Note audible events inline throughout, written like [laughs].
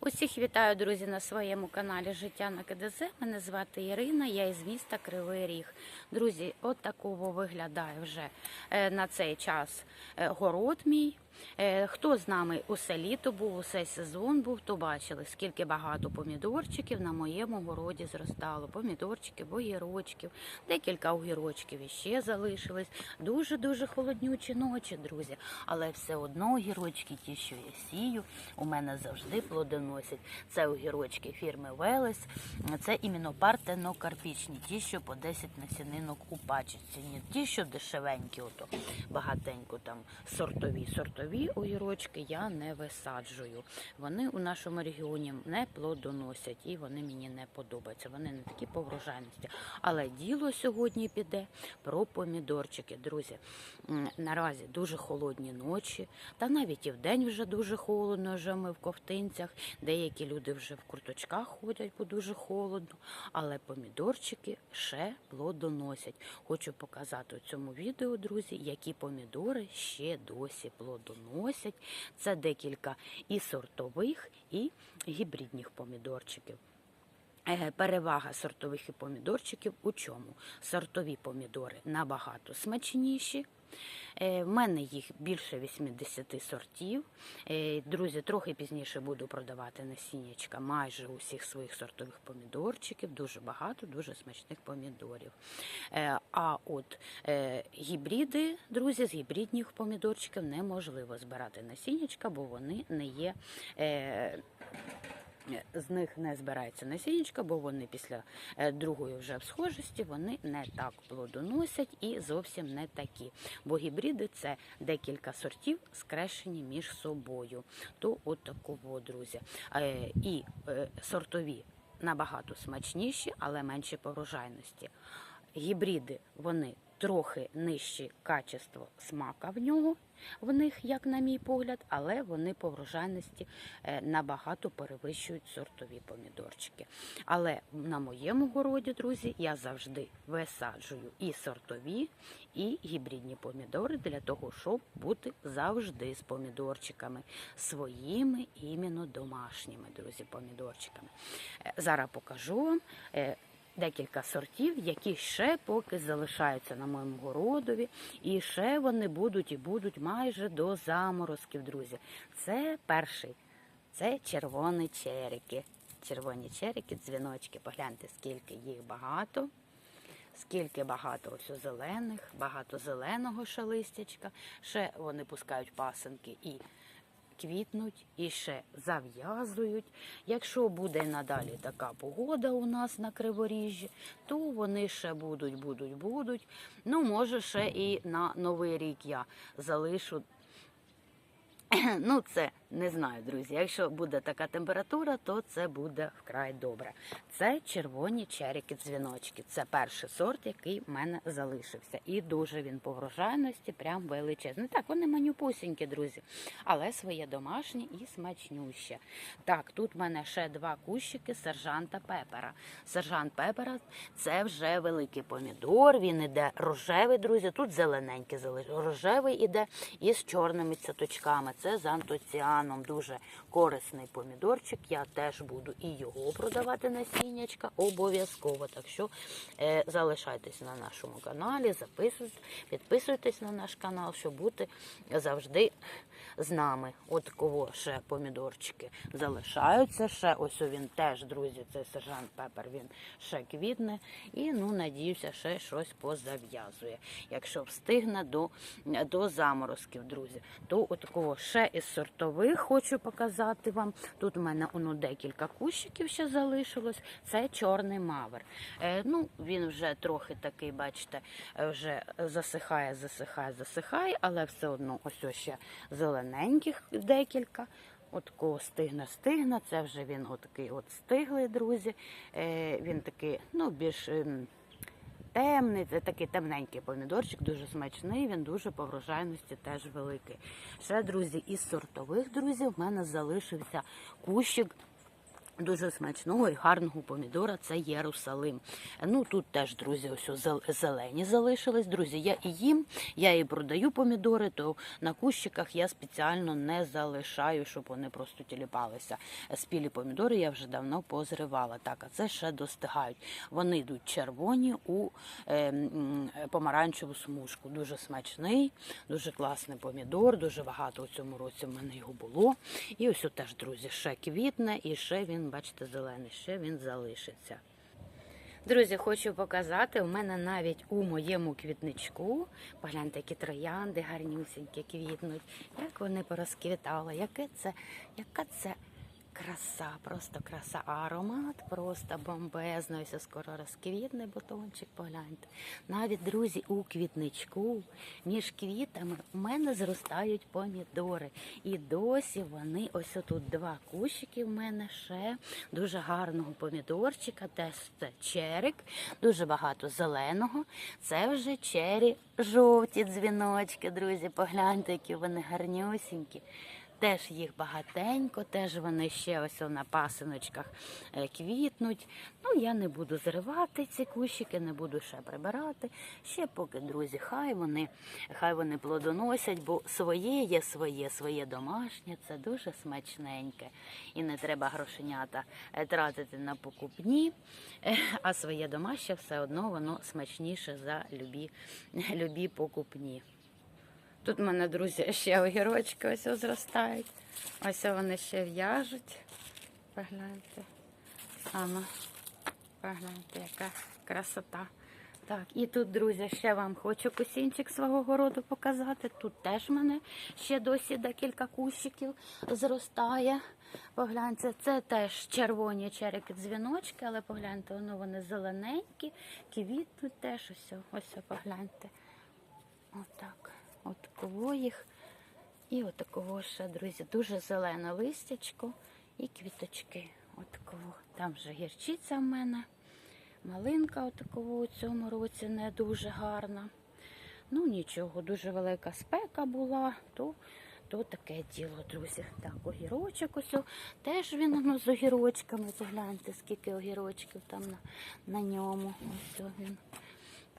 Усіх вітаю, друзі, на своєму каналі Життя на КДЗ. Мене звати Ірина, я із міста Кривий Ріг. Друзі, от такого виглядає вже е, на цей час е, город мій. Е, Хто з нами усе літо був, усе сезон був, то бачили, скільки багато помідорчиків на моєму городі зростало. Помідорчиків, огірочків, декілька огірочків іще залишились. Дуже-дуже холоднючі ночі, друзі. Але все одно огірочки, ті, що я сію, у мене завжди плодоносять. Це огірочки фірми Велес. Це іменно партенокарпічні, ті, що по 10 насінинок у пачці. Ті, що дешевенькі, ото багатенько там сортові. Сортові огірочки я не висаджую. Вони у нашому регіоні не плодоносять і вони мені не подобаються. Вони не такі по врожайності. Але діло сьогодні піде про помідорчики. Друзі, наразі дуже холодні ночі, та навіть і вдень вже дуже холодно, вже ми в ковтинцях. Деякі люди вже в курточках ходять, бо дуже холодно. Але помідорчики ще плодоносять. Хочу показати у цьому відео, друзі, які помідори ще досі плодоносять. Це декілька і сортових, і гібридних помідорчиків. Е, Перевага сортових і помідорчиків у чому? Сортові помідори набагато смачніші. Е, В мене їх більше 80 сортів. Е, Друзі, трохи пізніше буду продавати насіннячка майже усіх своїх сортових помідорчиків. Дуже багато, дуже смачних помідорів. А от гібриди, друзі, з гібридних помідорчиків неможливо збирати насіннячка, бо вони не є. З них не збирається насіннячка, бо вони після е, другої вже всхожості вони не так плодоносять і зовсім не такі. Бо гібриди це декілька сортів, скрещені між собою. То от такого, друзі. Е, І е, сортові набагато смачніші, але менші по врожайності. Гібриди вони трохи нижчі качество смака в нього, в них, як на мій погляд, але вони по врожайності е, набагато перевищують сортові помідорчики. Але на моєму городі, друзі, я завжди висаджую і сортові, і гібридні помідори для того, щоб бути завжди з помідорчиками своїми, іменно домашніми, друзі, помідорчиками. Е, Зараз покажу вам. Декілька сортів, які ще поки залишаються на моєму городові, і ще вони будуть і будуть майже до заморозків, друзі. Це перший, це червоні черики. Червоні черики, дзвіночки. Погляньте, скільки їх багато. Скільки багато ось зелених, багато зеленого ще листячка. Ще вони пускають пасенки і квітнуть і ще зав'язують. Якщо буде надалі така погода у нас на Криворіжжі, то вони ще будуть, будуть, будуть. Ну, може, ще і на Новий рік я залишу. [clears throat] Ну, це не знаю, друзі. Якщо буде така температура, то це буде вкрай добре. Це червоні черіки дзвіночки. Це перший сорт, який в мене залишився. І дуже він по врожайності прям величезний. Так, вони манюпусінькі, друзі, але своє домашнє і смачнюще. Так, тут в мене ще два кущики сержанта пепера. Сержант пепера це вже великий помідор. Він іде рожевий, друзі. Тут зелененький. Рожевий іде із чорними цяточками. Це з антоціаном. Дуже корисний помідорчик. Я теж буду і його продавати насіннячка обов'язково. Так що е, залишайтесь на нашому каналі, записуйтесь, підписуйтесь на наш канал, щоб бути завжди з нами. От кого ще помідорчики залишаються. Ще ось він теж, друзі, це сержант Пепер. Він ще квітне. І ну надіюся, ще щось позав'язує. Якщо встигне до, до заморозків, друзі, то от такого ще із сортових хочу показати вам. Тут у мене воно декілька кущиків ще залишилось. Це чорний мавер. Е, ну, він вже трохи такий, бачите, е, вже засихає, засихає, засихає, але все одно ось ось ще зелененьких декілька. От кого стигне, стигне. Це вже він отакий от стиглий, друзі. Е, він такий, ну, більш. Ем, Темний, це такий темненький помідорчик, дуже смачний, він дуже по врожайності теж великий. Ще, друзі, із сортових друзів в мене залишився кущик Дуже смачного і гарного помідора це Єрусалим. Ну тут теж, друзі, ось зелені залишились. Друзі, я і їм, я і продаю помідори, то на кущиках я спеціально не залишаю, щоб вони просто тіліпалися. Спілі помідори я вже давно позривала. Так, а це ще достигають. Вони йдуть червоні у е, помаранчеву смужку. Дуже смачний, дуже класний помідор, дуже багато у цьому році в мене його було. І ось теж, друзі, ще квітне, і ще він, бачите, зелений, ще він залишиться. Друзі, хочу показати, у мене навіть у моєму квітничку, погляньте, які троянди гарнюсінькі квітнуть, як вони порозквітали, яке це, яка це краса, просто краса. А аромат просто бомбезний. Ось скоро розквітне бутончик, погляньте. Навіть, друзі, у квітничку між квітами у мене зростають помідори. І досі вони, ось отут два кущики в мене ще дуже гарного помідорчика, теж це черик, дуже багато зеленого. Це вже чері жовті дзвіночки, друзі. Погляньте, які вони гарнюсінькі. Теж їх багатенько, теж вони ще ось на пасиночках е, квітнуть. Ну, я не буду зривати ці кущики, не буду ще прибирати. Ще поки, друзі, хай вони, хай вони плодоносять, бо своє є своє, своє домашнє, це дуже смачненьке. І не треба грошенята е, тратити на покупні, е, а своє домашнє все одно воно смачніше за любі, [laughs] любі покупні. Тут в мене, друзі, ще огірочки ось зростають. Ось вони ще в'яжуть. Погляньте. Ано, погляньте, яка красота. Так, і тут, друзі, ще вам хочу кусінчик свого городу показати. Тут теж в мене ще досі декілька кущиків зростає. Погляньте, це теж червоні черики дзвіночки, але погляньте, воно вони зелененькі, квітнуть теж ось, ось погляньте. Отак. От такого їх. І от такого ще, друзі, дуже зелене листячко і квіточки. От. Там вже гірчиця в мене. Малинка от у цьому році не дуже гарна. Ну нічого, дуже велика спека була, то, то таке діло, друзі. Так, огірочок ось. Теж він воно з огірочками. Погляньте, скільки огірочків там на, на ньому. Ось він.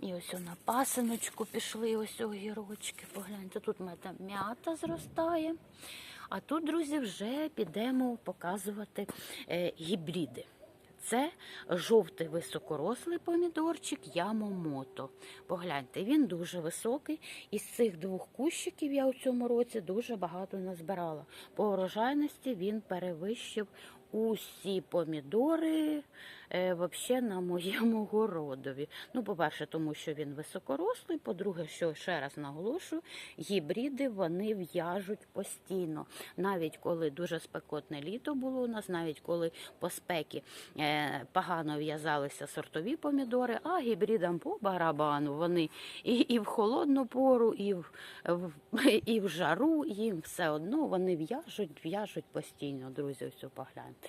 І ось на пасиночку пішли ось огірочки. Погляньте, тут там м'ята зростає. А тут, друзі, вже підемо показувати е, гібриди. Це жовтий високорослий помідорчик Ямомото. Погляньте, він дуже високий. Із цих двох кущиків я у цьому році дуже багато назбирала. По урожайності він перевищив усі помідори вообще на моєму городові. Ну, по-перше, тому що він високорослий. По-друге, що ще раз наголошую, гібриди вони в'яжуть постійно. Навіть коли дуже спекотне літо було у нас, навіть коли по спекі е, погано в'язалися сортові помідори, а гібридам по барабану вони і, і в холодну пору, і в, в, [laughs] і в жару їм все одно вони в'яжуть, в'яжуть постійно, друзі, ось погляньте.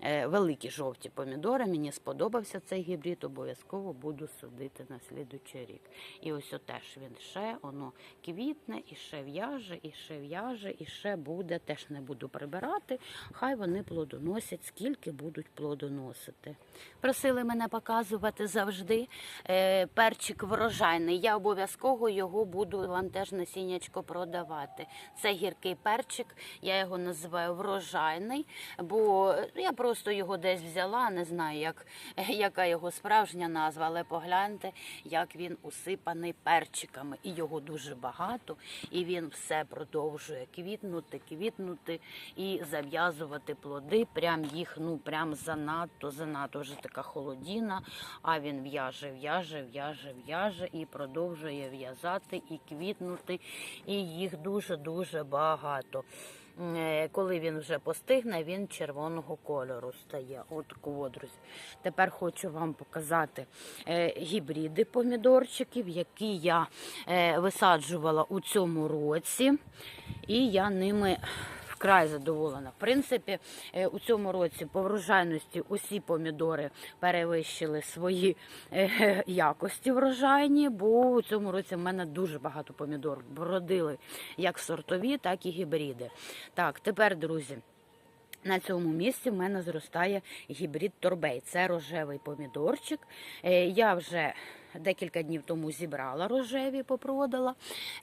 Е, великі жовті помідори. Мені сподобався цей гібрид, обов'язково буду садити на слідучий рік. І ось теж він ще воно квітне, і ще в'яже, і ще в'яже, і ще буде. Теж не буду прибирати. Хай вони плодоносять, скільки будуть плодоносити. Просили мене показувати завжди е, перчик врожайний. Я обов'язково його буду вам теж насіннячко продавати. Це гіркий перчик, я його називаю врожайний, бо я просто його десь взяла, не знаю, як, [laughs] яка його справжня назва, але погляньте, як він усипаний перчиками. І його дуже багато, і він все продовжує квітнути, квітнути і зав'язувати плоди. Прям їх, ну прям занадто, занадто вже така холодіна. А він в'яже, в'яже, в'яже, в'яже і продовжує в'язати і квітнути. І їх дуже-дуже багато. Е, Коли він вже постигне, він червоного кольору стає. От друзі. Тепер хочу вам показати е, гібриди помідорчиків, які я е, висаджувала у цьому році. І я ними вкрай задоволена. В принципі, е, у цьому році по врожайності усі помідори перевищили свої е, якості врожайні, бо у цьому році в мене дуже багато помідор бродили як сортові, так і гібриди. Так, тепер, друзі. На цьому місці в мене зростає гібрид торбей. Це рожевий помідорчик. Е, Я вже декілька днів тому зібрала рожеві, попродала.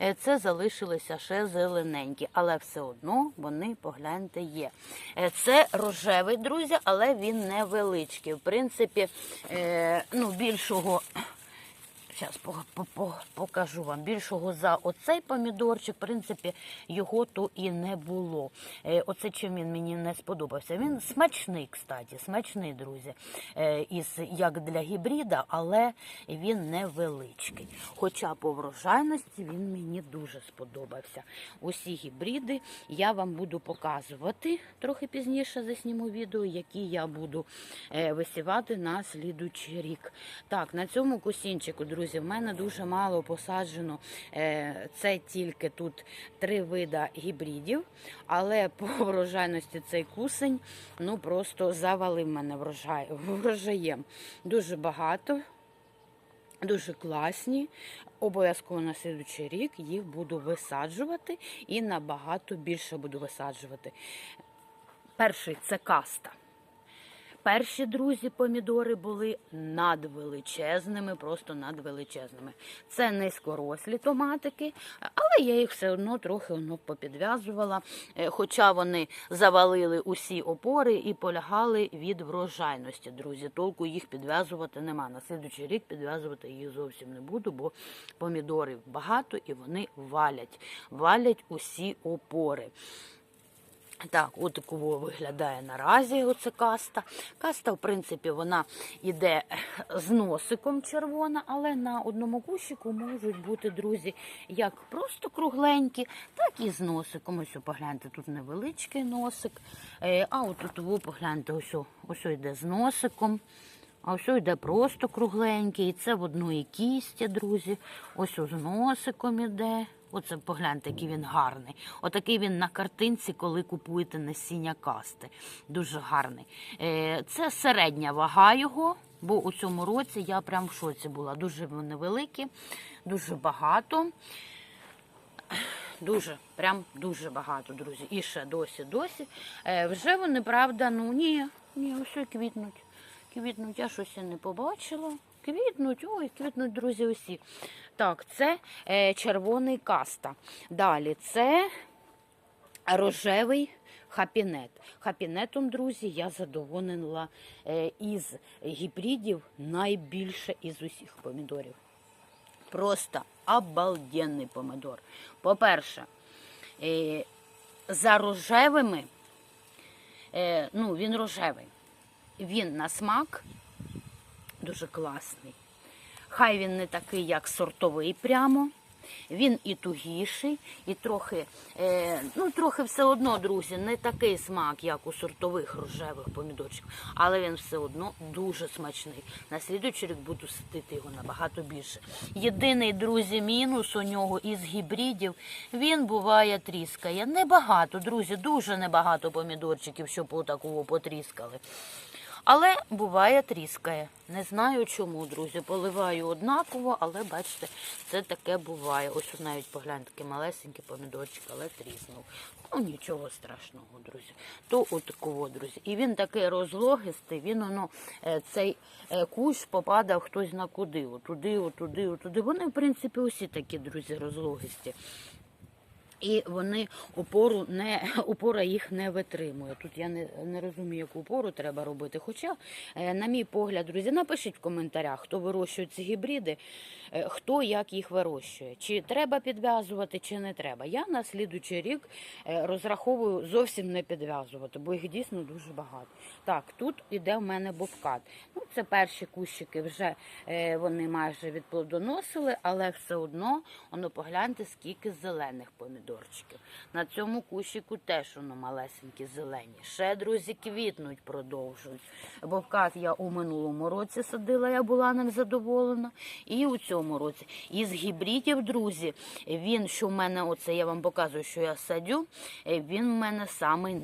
Е, Це залишилися ще зелененькі, але все одно вони, погляньте, є. Е, Це рожевий, друзі, але він невеличкий. В принципі, ну, більшого. Зараз покажу вам більшого за оцей помідорчик. В принципі, його то і не було. Е, Оце чим він мені не сподобався. Він смачний, кстати, смачний, друзі, Е, із як для гібрида, але він невеличкий. Хоча по врожайності він мені дуже сподобався. Усі гібриди я вам буду показувати трохи пізніше засніму відео, які я буду е, висівати на слідучий рік. Так, на цьому косінчику, друзі, в мене дуже мало посаджено. Е, Це тільки тут три вида гібридів, але по [laughs] врожайності цей кусень ну просто завалив мене врожаєм. Дуже багато. Дуже класні. Обов'язково на слідучий рік їх буду висаджувати і набагато більше буду висаджувати. Перший це каста. Перші друзі помідори були надвеличезними, просто надвеличезними. Це низькорослі томатики, але я їх все одно трохи воно попідв'язувала, е, хоча вони завалили усі опори і полягали від врожайності, друзі. Толку їх підв'язувати нема. На слідуючий рік підв'язувати їх зовсім не буду, бо помідорів багато і вони валять, валять усі опори. Так, от такого виглядає наразі оце каста. Каста, в принципі, вона йде з носиком червона, але на одному кущику можуть бути, друзі, як просто кругленькі, так і з носиком. Ось, погляньте, тут невеличкий носик. Е, А от ви погляньте, ось, ось йде з носиком. А ось йде просто кругленький. І це в одної кісті, друзі. Ось з носиком іде. Оце погляньте, який він гарний. Отакий він на картинці, коли купуєте насіння касти. Дуже гарний. Е, Це середня вага його, бо у цьому році я прям в шоці була. Дуже вони великі, дуже багато. Дуже, прям дуже багато, друзі. І ще досі, досі. Е, вже вони, правда, ну ні, ні, ось квітнуть. Квітнуть, я щось і не побачила. Квітнуть, ой, квітнуть, друзі, усі. Так, це е, червоний каста. Далі це рожевий хапінет. Хапінетом, друзі, я задоволена е, із гібридів найбільше із усіх помідорів. Просто обалденний помидор. По-перше, е, за рожевими, ну, він рожевий. Він на смак дуже класний. Хай він не такий, як сортовий прямо. Він і тугіший, і трохи, е, ну трохи все одно, друзі, не такий смак, як у сортових рожевих помідорчиків, але він все одно дуже смачний. На слідуючий рік буду сидити його набагато більше. Єдиний, друзі, мінус у нього із гібридів, він буває тріскає. Небагато, друзі, дуже небагато помідорчиків, щоб отакого потріскали. Але буває тріскає. Не знаю чому, друзі. Поливаю однаково, але бачите, це таке буває. Ось тут навіть погляньте, такий малесенький помідорчик, але тріснув. Ну нічого страшного, друзі. То отакого, друзі. І він такий розлогистий, він воно е, цей е, кущ попадав хтось на куди. Отуди, отуди, отуди. Вони, в принципі, усі такі, друзі, розлогисті. І вони опору не [laughs] опора їх не витримує. Тут я не, не розумію, яку опору треба робити. Хоча, е, на мій погляд, друзі, напишіть в коментарях, хто вирощує ці гібриди, е, хто як їх вирощує. Чи треба підв'язувати, чи не треба. Я на слідуючий рік е, розраховую зовсім не підв'язувати, бо їх дійсно дуже багато. Так, тут іде в мене бобкат. Ну, це перші кущики вже вони майже відплодоносили, але все одно, воно погляньте, скільки зелених помідорчиків. На цьому кущику теж воно малесенькі зелені. Ще, друзі, квітнуть продовжують. Бобкат я у минулому році садила, я була ним задоволена. І у цьому році. Із гібридів, друзі, він, що в мене, оце я вам показую, що я садю, е, він в мене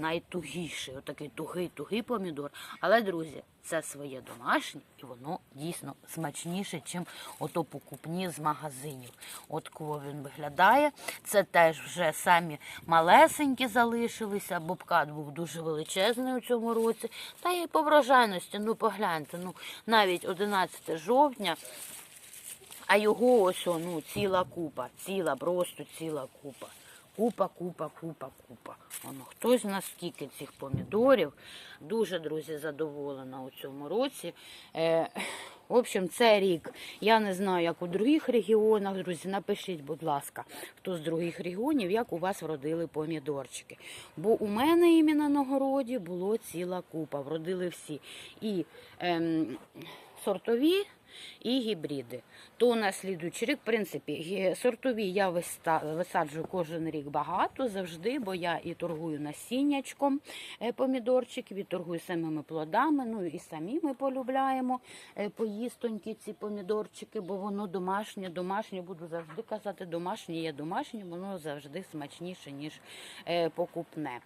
найтугіший. Отакий тугий-тугий помідор. Але, друзі, це своє домашнє, і воно дійсно смачніше, ніж ото покупні з магазинів. От кого він виглядає. Це теж вже самі малесенькі залишилися. Бобкат був дуже величезний у цьому році. Та й по врожайності, ну погляньте, ну навіть 11 жовтня. А його ось ну, ціла купа, ціла, просто ціла купа. Купа, купа, купа, купа. Воно хтось знає скільки цих помідорів. Дуже, друзі, задоволена у цьому році. Е, в общем, це рік. Я не знаю, як у других регіонах. Друзі, напишіть, будь ласка, хто з других регіонів, як у вас вродили помідорчики. Бо у мене іменно на городі було ціла купа. Вродили всі. І ем, сортові і гібриди. То на слідуючий рік, в принципі, сортові я висаджую кожен рік багато завжди, бо я і торгую насіннячком е, помідорчиків, і торгую самими плодами. Ну і самі ми полюбляємо е, поїстонькі ці помідорчики, бо воно домашнє, домашнє, буду завжди казати, домашнє є домашнє, воно завжди смачніше, ніж е, покупне.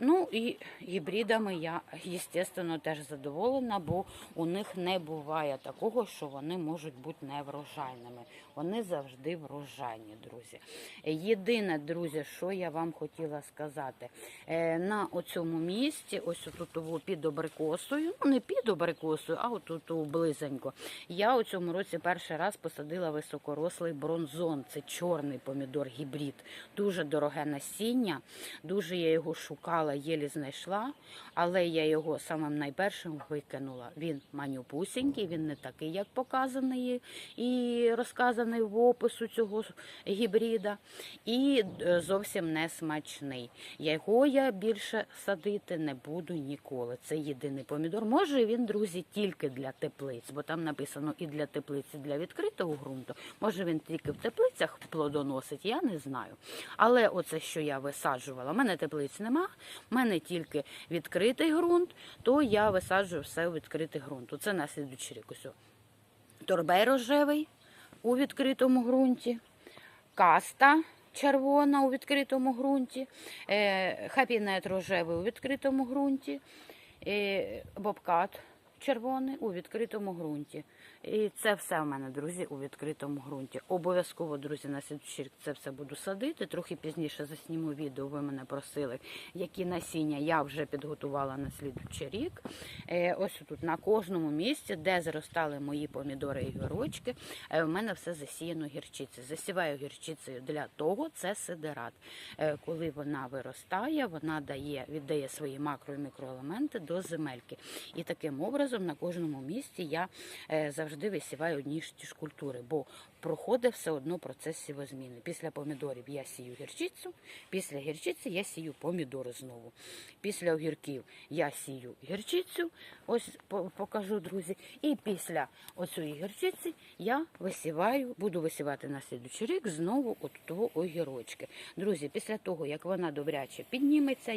Ну і гібридами я, звісно, теж задоволена, бо у них не буває такого, що вони можуть бути неврожайними. Вони завжди врожайні, друзі. Єдине, друзі, що я вам хотіла сказати, е, на оцьому місці, ось тут під абрикосою, ну не під абрикосою, а отут близенько. Я у цьому році перший раз посадила високорослий бронзон. Це чорний помідор гібрид. Дуже дороге насіння. Дуже я його шукала, єлі знайшла, але я його самим найпершим викинула. Він манюпусінький, він не такий, як показаний і розказаний в опису цього гібрида, і е, зовсім не смачний. Його я більше садити не буду ніколи. Це єдиний помідор. Може він, друзі, тільки для теплиць, бо там написано і для теплиць, і для відкритого ґрунту. Може він тільки в теплицях плодоносить, я не знаю. Але оце, що я висаджувала, в мене теплиць нема, в мене тільки відкритий ґрунт, то я висаджую все у відкритий ґрунт. Оце на слідуючий рік. Ось. Торбей рожевий у відкритому ґрунті, каста червона у відкритому ґрунті, е, хапінет рожевий у відкритому ґрунті, е, бобкат червоний у відкритому ґрунті. І це все в мене, друзі, у відкритому ґрунті. Обов'язково, друзі, на рік це все буду садити. Трохи пізніше засніму відео. Ви мене просили, які насіння я вже підготувала на слідчий рік. Е, ось тут на кожному місці, де зростали мої помідори і гірочки, е, в мене все засіяно гірчицею. Засіваю гірчицею для того, це сидерат. Е, коли вона виростає, вона дає, віддає свої макро і мікроелементи до земельки. І таким образом на кожному місці я е, завжди висіваю одні ж ті ж культури, бо проходить все одно процес сівозміни. Після помідорів я сію гірчицю, після гірчиці я сію помідори знову. Після огірків я сію гірчицю, ось покажу, друзі. І після оцієї гірчиці я висіваю, буду висівати на слідуючий рік знову от того огірочки. Друзі, після того, як вона добряче підніметься,